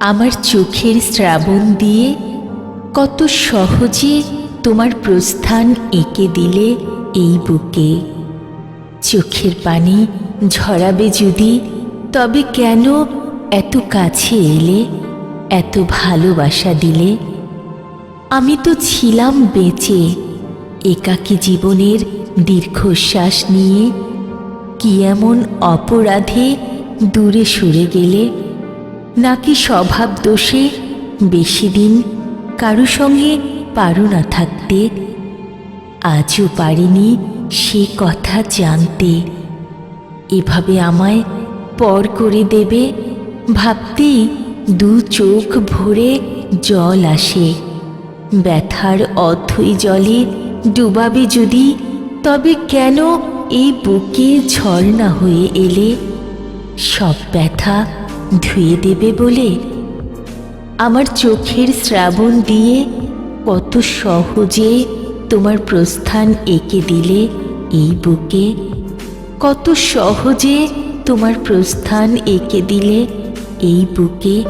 আমার চোখের শ্রাবণ দিয়ে কত সহজে তোমার প্রস্থান এঁকে দিলে এই বুকে। চোখের পানি ঝরাবে যদি, তবে কেন এত কাছে এলে, এত ভালোবাসা দিলে? আমি তো ছিলাম বেঁচে, একাকী জীবনের দীর্ঘশ্বাস নিয়ে। কি এমন অপরাধে দূরে সরে গেলে নাকি স্বভাব দোষে বেশি দিন কারও সঙ্গে পারো না থাকতে? আজও পারিনি সে কথা জানতে। এভাবে আমায় পর করে দেবে? ভাবতেই দু চোখ ভরে জল আসে। ব্যথার অথই জলে ডুবাবে যদি, তবে কেন এই বুকে ঝর্ণা হয়ে এলে? সব ব্যথা ধুয়ে দেবে বলে আমার চোখের শ্রাবণ দিয়ে কত সহজে তোমার প্রস্থান এঁকে দিলে এই বুকে। কত সহজে তোমার প্রস্থান এঁকে দিলে এই বুকে।